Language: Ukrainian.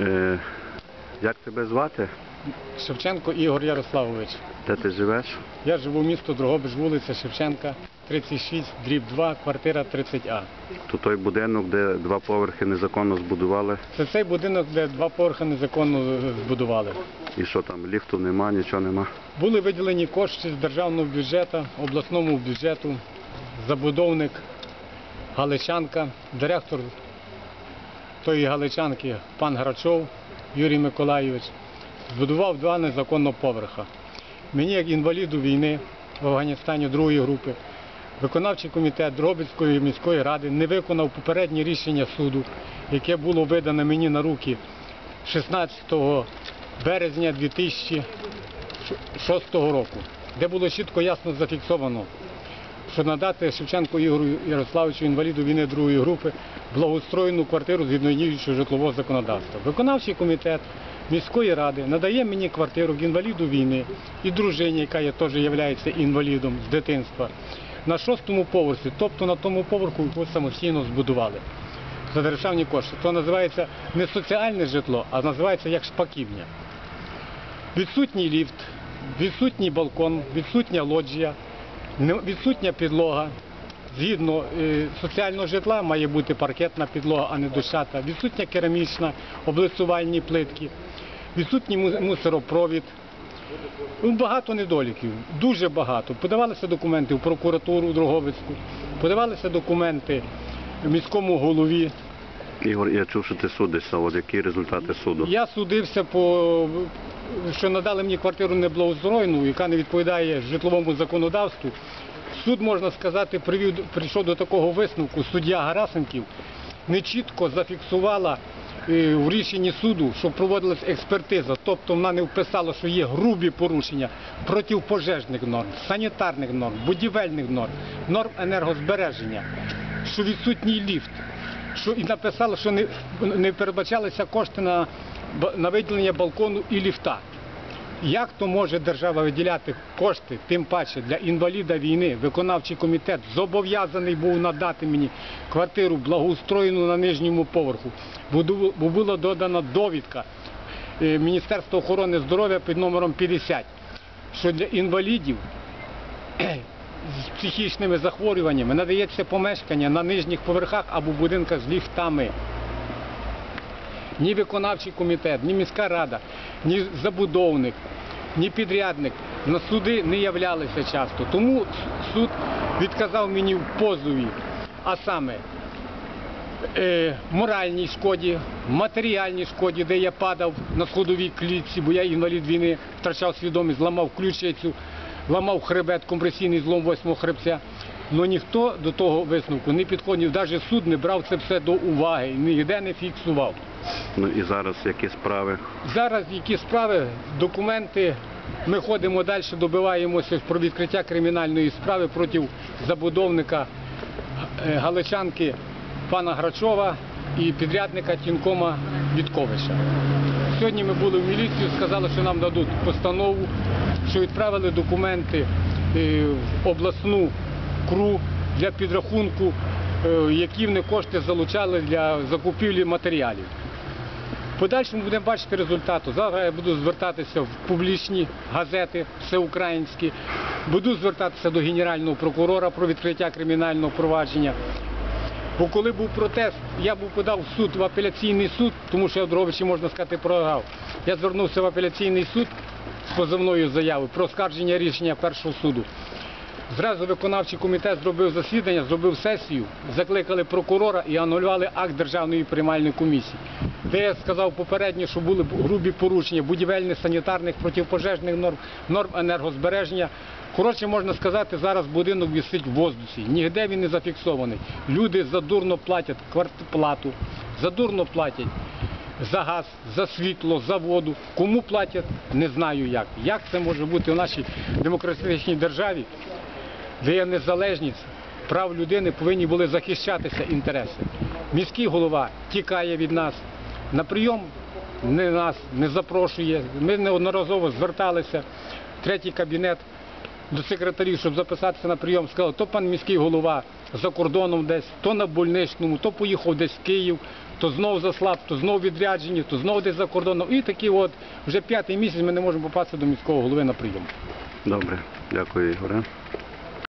Е, як тебе звати? Шевченко Ігор Ярославович. Де ти живеш? Я живу в місто Дрогобич, вулиця Шевченка, 36, дріб 2, квартира 30А. То той будинок, де два поверхи незаконно збудували. Це цей будинок, де два поверхи незаконно збудували. І що там, ліфту нема, нічого нема. Були виділені кошти з державного бюджету, обласному бюджету, забудовник Галичанка, директор тої Галичанки пан Грачов Юрій Миколайович збудував два незаконно поверха. Мені, як інваліду війни в Афганістані другої групи, виконавчий комітет Дрогобицької міської ради не виконав попереднє рішення суду, яке було видане мені на руки 16 березня 2006 року, де було чітко ясно зафіксовано, що надати Шевченку Ігорю Ярославовичу, інваліду війни другої групи, благоустроєну квартиру згідно діючого житлового законодавства. Виконавчий комітет міської ради надає мені квартиру к інваліду війни і дружині, яка є теж є інвалідом з дитинства, на шостому поверсі, тобто на тому поверху, яку самостійно збудували за державні кошти. То називається не соціальне житло, а називається як шпаківня. Відсутній ліфт, відсутній балкон, відсутня лоджія, відсутня підлога. Згідно е, соціального житла має бути паркетна підлога, а не дощата. Відсутня керамічна, облицювальні плитки, відсутній мусоропровід. Ну, Багато недоліків, дуже багато. Подавалися документи в прокуратуру Дрогобицьку, подавалися документи міському голові. Ігор, я чув, що ти судишся. От які результати суду? Я судився по що надали мені квартиру неблагоустроєну, яка не відповідає житловому законодавству. Суд, можна сказати, привів, прийшов до такого висновку. Суддя Гарасенків не чітко зафіксувала е, в рішенні суду, що проводилась експертиза, тобто вона не вписала, що є грубі порушення протипожежних норм, санітарних норм, будівельних норм, норм енергозбереження, що відсутній ліфт що і написали, що не, не передбачалися кошти на, на виділення балкону і ліфта. Як то може держава виділяти кошти, тим паче для інваліда війни, виконавчий комітет зобов'язаний був надати мені квартиру благоустроєну на нижньому поверху, бо була додана довідка е, Міністерства охорони здоров'я під номером 50, що для інвалідів з психічними захворюваннями надається помешкання на нижніх поверхах або будинках з ліфтами. Ні виконавчий комітет, ні міська рада, ні забудовник, ні підрядник на суди не являлися часто. Тому суд відказав мені в позові, а саме е, моральній шкоді, матеріальній шкоді, де я падав на сходовій клітці, бо я інвалід війни, втрачав свідомість, зламав ключицю, ламав хребет, компресійний злом восьмого хребця. Але ніхто до того висновку не підходив, навіть суд не брав це все до уваги, ніде не фіксував. Ну і зараз які справи? Зараз які справи, документи, ми ходимо далі, добиваємося про відкриття кримінальної справи проти забудовника е, Галичанки пана Грачова і підрядника Тінкома Вітковича. Сьогодні ми були в міліцію, сказали, що нам дадуть постанову, що відправили документи е, в обласну КРУ для підрахунку, е, які вони кошти залучали для закупівлі матеріалів. В подальшому будемо бачити результати. Зараз я буду звертатися в публічні газети всеукраїнські, буду звертатися до генерального прокурора про відкриття кримінального провадження. Бо коли був протест, я був подав в суд в апеляційний суд, тому що я в Дрогобичі, можна сказати, програв. Я звернувся в апеляційний суд з позовною заявою про оскарження рішення першого суду. Зразу виконавчий комітет зробив засідання, зробив сесію, закликали прокурора і анулювали акт державної приймальної комісії. Де я сказав попередньо, що були грубі порушення будівельних, санітарних, протипожежних норм, норм енергозбереження. Коротше, можна сказати, зараз будинок висить в воздусі. Нігде він не зафіксований. Люди задурно платять квартплату, задурно платять за газ, за світло, за воду. Кому платять, не знаю як. Як це може бути в нашій демократичній державі, де є незалежність, прав людини повинні були захищатися інтереси. Міський голова тікає від нас, на прийом не нас не запрошує. Ми неодноразово зверталися, в третій кабінет до секретарів, щоб записатися на прийом, сказали, то пан міський голова за кордоном десь, то на больничному, то поїхав десь в Київ, то знов заслаб, то знов відряджені, то знов десь за кордоном. І такі от вже п'ятий місяць ми не можемо попасти до міського голови на прийом. Добре, дякую, Ігоре.